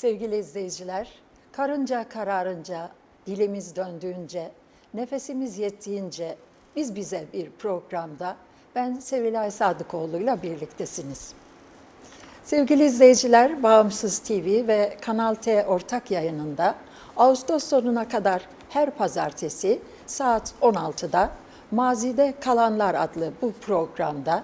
Sevgili izleyiciler, karınca kararınca, dilimiz döndüğünce, nefesimiz yettiğince biz bize bir programda ben Sevilay Sadıkoğlu ile birliktesiniz. Sevgili izleyiciler, Bağımsız TV ve Kanal T ortak yayınında Ağustos sonuna kadar her pazartesi saat 16'da Mazide Kalanlar adlı bu programda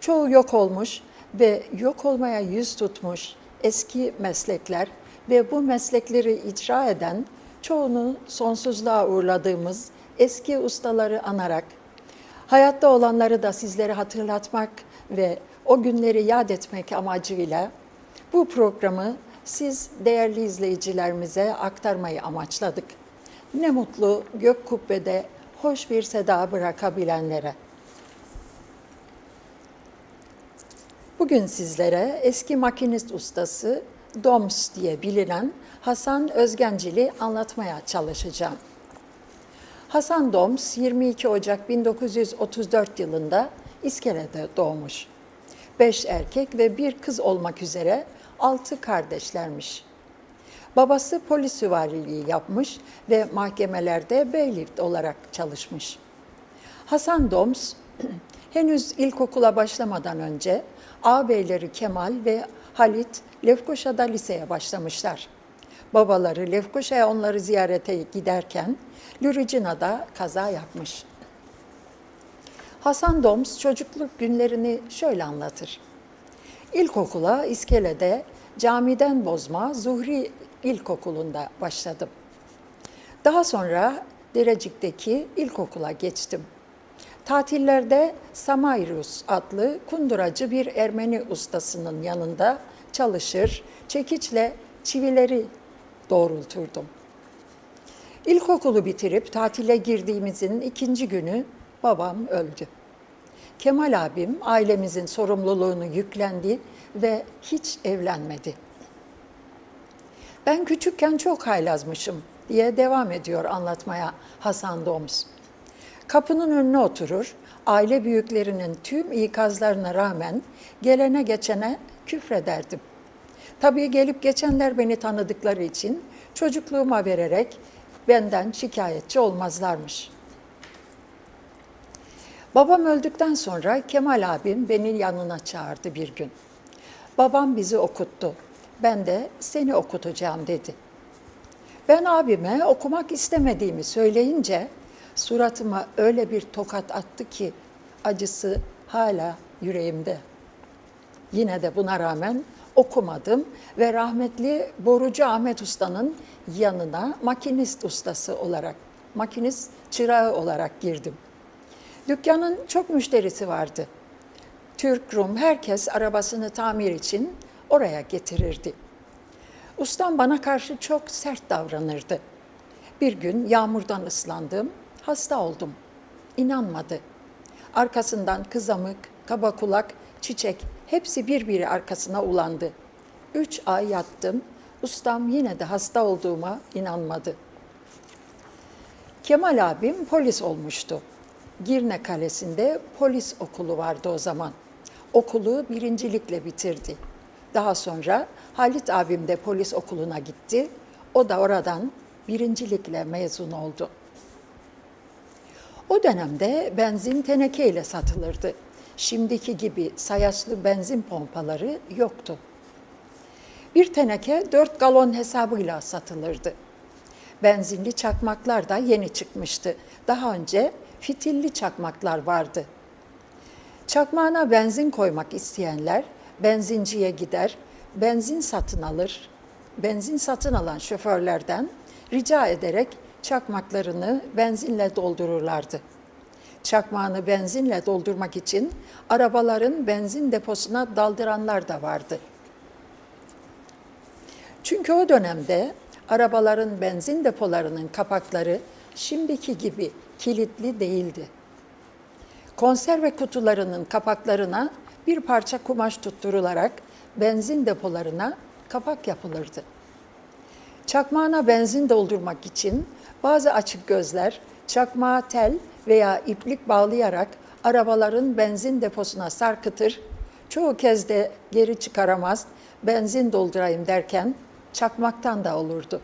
çoğu yok olmuş ve yok olmaya yüz tutmuş eski meslekler ve bu meslekleri icra eden çoğunu sonsuzluğa uğurladığımız eski ustaları anarak Hayatta olanları da sizlere hatırlatmak ve o günleri yad etmek amacıyla bu programı siz değerli izleyicilerimize aktarmayı amaçladık. Ne mutlu gök kubbede hoş bir seda bırakabilenlere. Bugün sizlere eski makinist ustası Doms diye bilinen Hasan Özgencil'i anlatmaya çalışacağım. Hasan Doms 22 Ocak 1934 yılında İskele'de doğmuş. Beş erkek ve bir kız olmak üzere altı kardeşlermiş. Babası polis süvariliği yapmış ve mahkemelerde beylift olarak çalışmış. Hasan Doms henüz ilkokula başlamadan önce ağabeyleri Kemal ve Halit Lefkoşa'da liseye başlamışlar. Babaları Lefkoşa'ya onları ziyarete giderken Lüricina'da kaza yapmış. Hasan Doms çocukluk günlerini şöyle anlatır. İlkokula İskele'de camiden bozma Zuhri İlkokulu'nda başladım. Daha sonra Derecik'teki ilkokula geçtim. Tatillerde Samayrus adlı kunduracı bir Ermeni ustasının yanında çalışır, çekiçle çivileri doğrulturdum. İlkokulu bitirip tatile girdiğimizin ikinci günü babam öldü. Kemal abim ailemizin sorumluluğunu yüklendi ve hiç evlenmedi. Ben küçükken çok haylazmışım diye devam ediyor anlatmaya Hasan Doms. Kapının önüne oturur, aile büyüklerinin tüm ikazlarına rağmen gelene geçene küfrederdim. Tabii gelip geçenler beni tanıdıkları için çocukluğuma vererek benden şikayetçi olmazlarmış. Babam öldükten sonra Kemal abim beni yanına çağırdı bir gün. Babam bizi okuttu. Ben de seni okutacağım dedi. Ben abime okumak istemediğimi söyleyince suratıma öyle bir tokat attı ki acısı hala yüreğimde. Yine de buna rağmen okumadım ve rahmetli Borucu Ahmet Usta'nın yanına makinist ustası olarak, makinist çırağı olarak girdim. Dükkanın çok müşterisi vardı. Türk, Rum herkes arabasını tamir için oraya getirirdi. Ustam bana karşı çok sert davranırdı. Bir gün yağmurdan ıslandım, hasta oldum. İnanmadı. Arkasından kızamık, kaba kulak, çiçek hepsi birbiri arkasına ulandı. Üç ay yattım. Ustam yine de hasta olduğuma inanmadı. Kemal abim polis olmuştu. Girne Kalesi'nde polis okulu vardı o zaman. Okulu birincilikle bitirdi. Daha sonra Halit abim de polis okuluna gitti. O da oradan birincilikle mezun oldu. O dönemde benzin tenekeyle satılırdı. Şimdiki gibi sayaçlı benzin pompaları yoktu. Bir teneke 4 galon hesabıyla satılırdı. Benzinli çakmaklar da yeni çıkmıştı. Daha önce fitilli çakmaklar vardı. Çakmağına benzin koymak isteyenler benzinciye gider, benzin satın alır. Benzin satın alan şoförlerden rica ederek çakmaklarını benzinle doldururlardı. Çakmağını benzinle doldurmak için arabaların benzin deposuna daldıranlar da vardı. Çünkü o dönemde arabaların benzin depolarının kapakları şimdiki gibi kilitli değildi. Konserve kutularının kapaklarına bir parça kumaş tutturularak benzin depolarına kapak yapılırdı. Çakmağına benzin doldurmak için bazı açık gözler çakmağa tel veya iplik bağlayarak arabaların benzin deposuna sarkıtır, çoğu kez de geri çıkaramaz, benzin doldurayım derken çakmaktan da olurdu.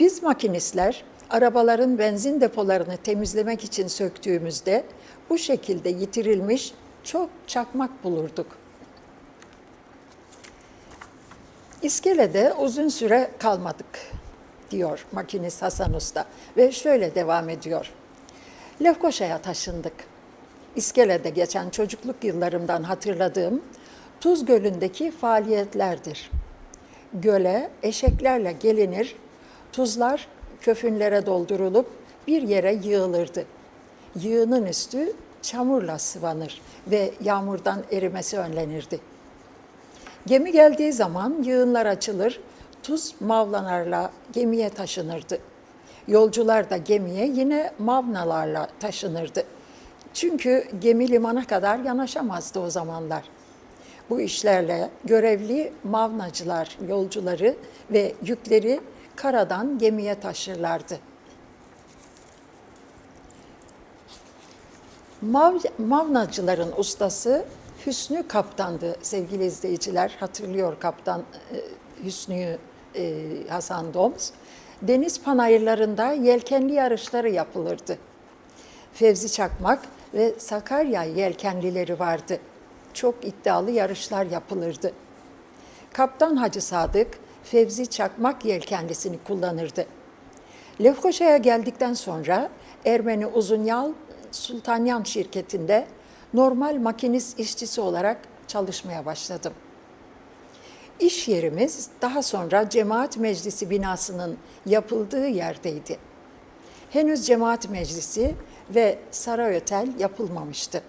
Biz makinistler arabaların benzin depolarını temizlemek için söktüğümüzde bu şekilde yitirilmiş çok çakmak bulurduk. İskelede uzun süre kalmadık diyor makinist Hasan Usta ve şöyle devam ediyor. Lefkoşa'ya taşındık. İskelede geçen çocukluk yıllarımdan hatırladığım Tuz Gölü'ndeki faaliyetlerdir. Göle eşeklerle gelinir, tuzlar köfünlere doldurulup bir yere yığılırdı. Yığının üstü çamurla sıvanır ve yağmurdan erimesi önlenirdi. Gemi geldiği zaman yığınlar açılır, tuz mavlanarla gemiye taşınırdı. Yolcular da gemiye yine mavnalarla taşınırdı. Çünkü gemi limana kadar yanaşamazdı o zamanlar. Bu işlerle görevli mavnacılar yolcuları ve yükleri karadan gemiye taşırlardı. Mav, mavnacıların ustası Hüsnü Kaptan'dı sevgili izleyiciler. Hatırlıyor Kaptan e, Hüsnü'yü e, Hasan Doms. Deniz panayırlarında yelkenli yarışları yapılırdı. Fevzi Çakmak ve Sakarya yelkenlileri vardı. Çok iddialı yarışlar yapılırdı. Kaptan Hacı Sadık, Fevzi Çakmak yelkenlisini kullanırdı. Lefkoşa'ya geldikten sonra Ermeni Uzunyal Sultanyan şirketinde normal makinist işçisi olarak çalışmaya başladım. İş yerimiz daha sonra Cemaat Meclisi binasının yapıldığı yerdeydi. Henüz Cemaat Meclisi ve Saray Otel yapılmamıştı.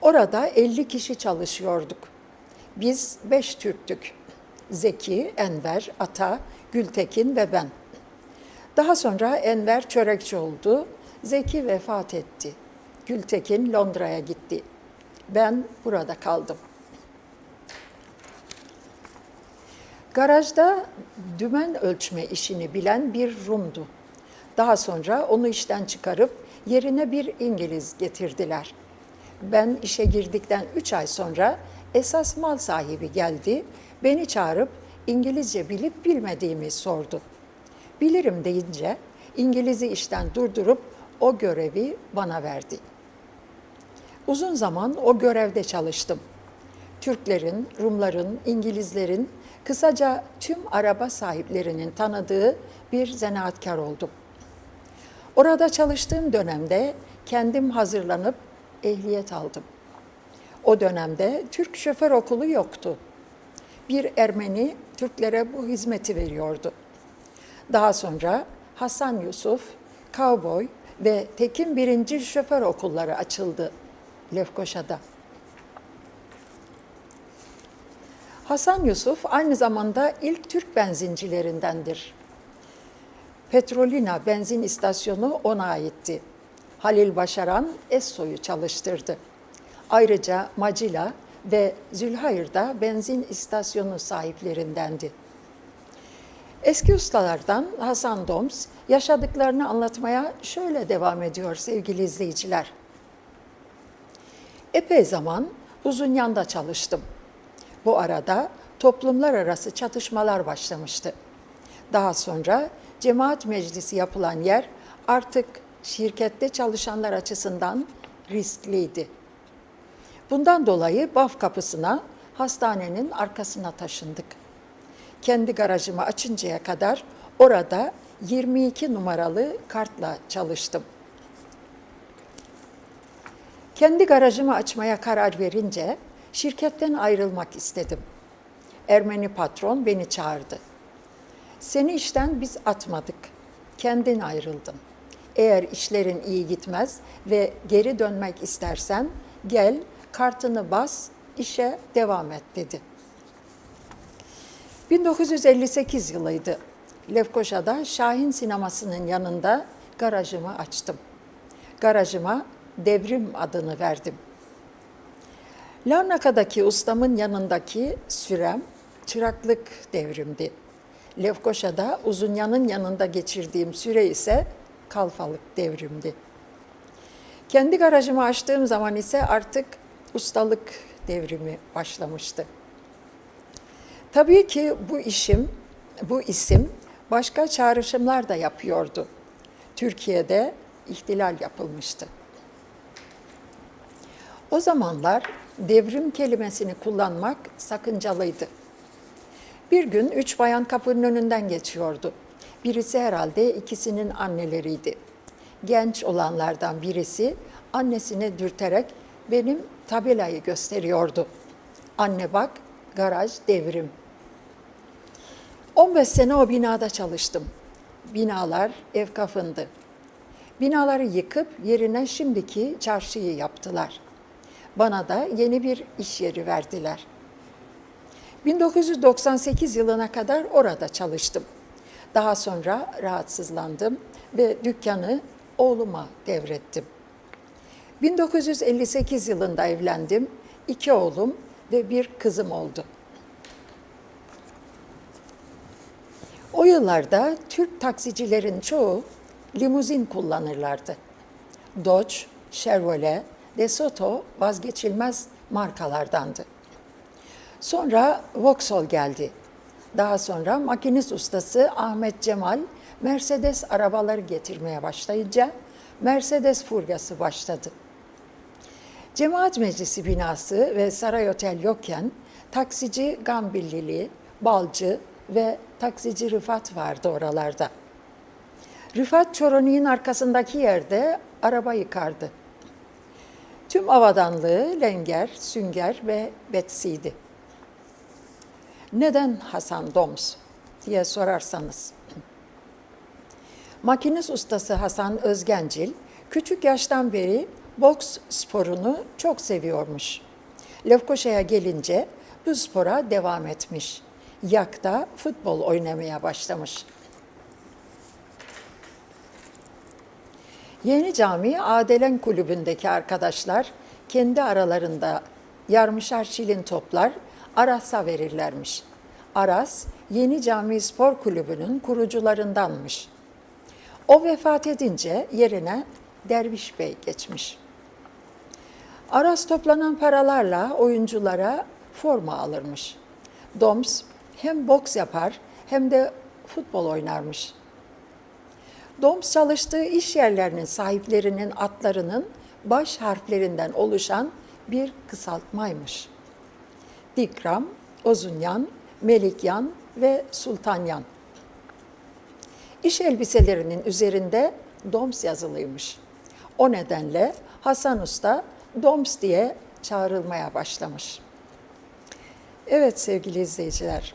Orada 50 kişi çalışıyorduk. Biz beş Türktük. Zeki, Enver, Ata, Gültekin ve ben. Daha sonra Enver çörekçi oldu. Zeki vefat etti. Gültekin Londra'ya gitti. Ben burada kaldım. Garajda dümen ölçme işini bilen bir Rum'du. Daha sonra onu işten çıkarıp yerine bir İngiliz getirdiler. Ben işe girdikten üç ay sonra esas mal sahibi geldi, beni çağırıp İngilizce bilip bilmediğimi sordu. Bilirim deyince İngiliz'i işten durdurup o görevi bana verdi. Uzun zaman o görevde çalıştım. Türklerin, Rumların, İngilizlerin, kısaca tüm araba sahiplerinin tanıdığı bir zanaatkar oldum. Orada çalıştığım dönemde kendim hazırlanıp ehliyet aldım. O dönemde Türk şoför okulu yoktu. Bir Ermeni Türklere bu hizmeti veriyordu. Daha sonra Hasan Yusuf, Cowboy ve Tekin Birinci Şoför Okulları açıldı Lefkoşa'da. Hasan Yusuf aynı zamanda ilk Türk benzincilerindendir. Petrolina benzin istasyonu ona aitti. Halil Başaran Esso'yu çalıştırdı. Ayrıca Macila ve Zülhayır da benzin istasyonu sahiplerindendi. Eski ustalardan Hasan Doms yaşadıklarını anlatmaya şöyle devam ediyor sevgili izleyiciler. Epey zaman Uzunyanda çalıştım. Bu arada toplumlar arası çatışmalar başlamıştı. Daha sonra cemaat meclisi yapılan yer artık şirkette çalışanlar açısından riskliydi. Bundan dolayı BAF kapısına hastanenin arkasına taşındık. Kendi garajımı açıncaya kadar orada 22 numaralı kartla çalıştım. Kendi garajımı açmaya karar verince şirketten ayrılmak istedim. Ermeni patron beni çağırdı. Seni işten biz atmadık. Kendin ayrıldın. Eğer işlerin iyi gitmez ve geri dönmek istersen gel kartını bas, işe devam et dedi. 1958 yılıydı. Lefkoşa'da Şahin Sineması'nın yanında garajımı açtım. Garajıma Devrim adını verdim. Larnaka'daki ustamın yanındaki sürem çıraklık devrimdi. Lefkoşa'da Uzunya'nın yanında geçirdiğim süre ise kalfalık devrimdi. Kendi garajımı açtığım zaman ise artık ustalık devrimi başlamıştı. Tabii ki bu işim, bu isim başka çağrışımlar da yapıyordu. Türkiye'de ihtilal yapılmıştı. O zamanlar devrim kelimesini kullanmak sakıncalıydı. Bir gün üç bayan kapının önünden geçiyordu. Birisi herhalde ikisinin anneleriydi. Genç olanlardan birisi annesini dürterek benim tabelayı gösteriyordu. Anne bak, garaj devrim. 15 sene o binada çalıştım. Binalar ev kafındı. Binaları yıkıp yerine şimdiki çarşıyı yaptılar. Bana da yeni bir iş yeri verdiler. 1998 yılına kadar orada çalıştım. Daha sonra rahatsızlandım ve dükkanı oğluma devrettim. 1958 yılında evlendim. İki oğlum ve bir kızım oldu. O yıllarda Türk taksicilerin çoğu limuzin kullanırlardı. Dodge, Chevrolet, DeSoto vazgeçilmez markalardandı. Sonra Vauxhall geldi. Daha sonra makinist ustası Ahmet Cemal Mercedes arabaları getirmeye başlayınca Mercedes furyası başladı. Cemaat Meclisi binası ve Saray Otel yokken taksici Gambillili, Balcı ve taksici Rıfat vardı oralarda. Rıfat Çoroni'nin arkasındaki yerde araba yıkardı. Tüm avadanlığı Lenger, Sünger ve Betsy'di. Neden Hasan Doms diye sorarsanız. Makinist ustası Hasan Özgencil küçük yaştan beri boks sporunu çok seviyormuş. Lefkoşa'ya gelince bu spora devam etmiş. Yak'ta futbol oynamaya başlamış. Yeni Cami Adelen Kulübü'ndeki arkadaşlar kendi aralarında yarmışar şilin toplar Aras'a verirlermiş. Aras, Yeni Cami Spor Kulübü'nün kurucularındanmış. O vefat edince yerine Derviş Bey geçmiş. Aras toplanan paralarla oyunculara forma alırmış. Doms hem boks yapar hem de futbol oynarmış. Doms çalıştığı iş yerlerinin sahiplerinin adlarının baş harflerinden oluşan bir kısaltmaymış. Dikram, Ozunyan, Melikyan ve Sultanyan. İş elbiselerinin üzerinde Doms yazılıymış. O nedenle Hasan Usta Doms diye çağrılmaya başlamış. Evet sevgili izleyiciler,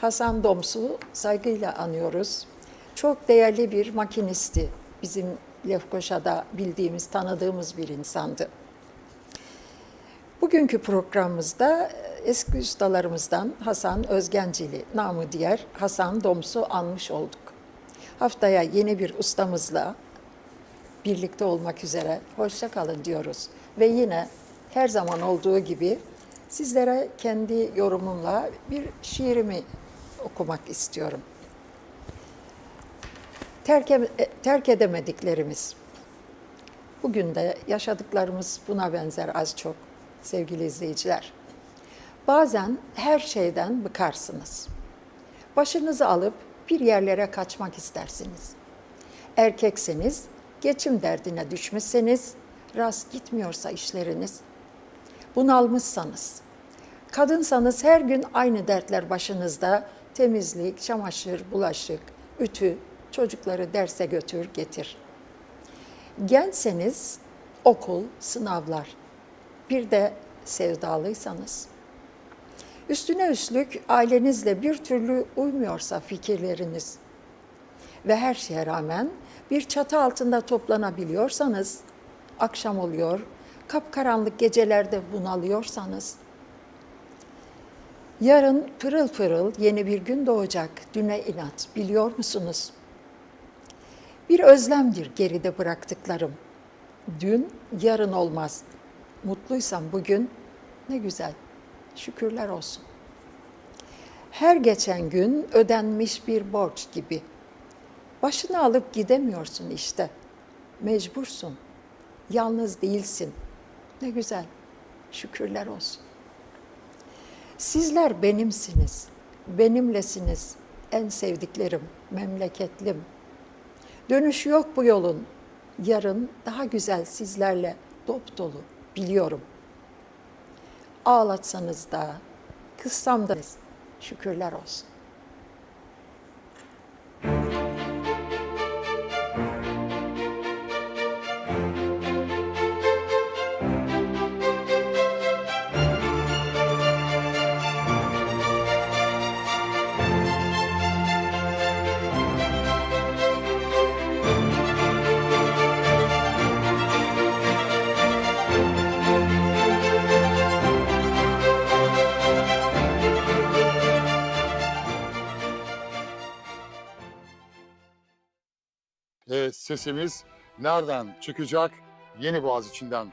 Hasan Doms'u saygıyla anıyoruz. Çok değerli bir makinisti. Bizim Lefkoşa'da bildiğimiz, tanıdığımız bir insandı. Bugünkü programımızda eski ustalarımızdan Hasan Özgencili, namı diğer Hasan Doms'u anmış olduk. Haftaya yeni bir ustamızla birlikte olmak üzere hoşça kalın diyoruz. Ve yine her zaman olduğu gibi sizlere kendi yorumumla bir şiirimi okumak istiyorum. Terk, e- terk edemediklerimiz. Bugün de yaşadıklarımız buna benzer az çok sevgili izleyiciler. Bazen her şeyden bıkarsınız. Başınızı alıp bir yerlere kaçmak istersiniz. Erkekseniz, geçim derdine düşmüşseniz, rast gitmiyorsa işleriniz, bunalmışsanız, kadınsanız her gün aynı dertler başınızda, temizlik, çamaşır, bulaşık, ütü, çocukları derse götür, getir. Gençseniz okul, sınavlar, bir de sevdalıysanız, Üstüne üstlük ailenizle bir türlü uymuyorsa fikirleriniz ve her şeye rağmen bir çatı altında toplanabiliyorsanız, akşam oluyor, kapkaranlık gecelerde bunalıyorsanız, yarın pırıl pırıl yeni bir gün doğacak düne inat biliyor musunuz? Bir özlemdir geride bıraktıklarım. Dün yarın olmaz. Mutluysam bugün ne güzel. Şükürler olsun. Her geçen gün ödenmiş bir borç gibi. Başını alıp gidemiyorsun işte. Mecbursun. Yalnız değilsin. Ne güzel. Şükürler olsun. Sizler benimsiniz. benimlesiniz. En sevdiklerim, memleketlim. Dönüş yok bu yolun. Yarın daha güzel sizlerle dop dolu biliyorum. Ağlatsanız da, kızsam da şükürler olsun. Sesimiz nereden çıkacak? Yeni Boğaz içinden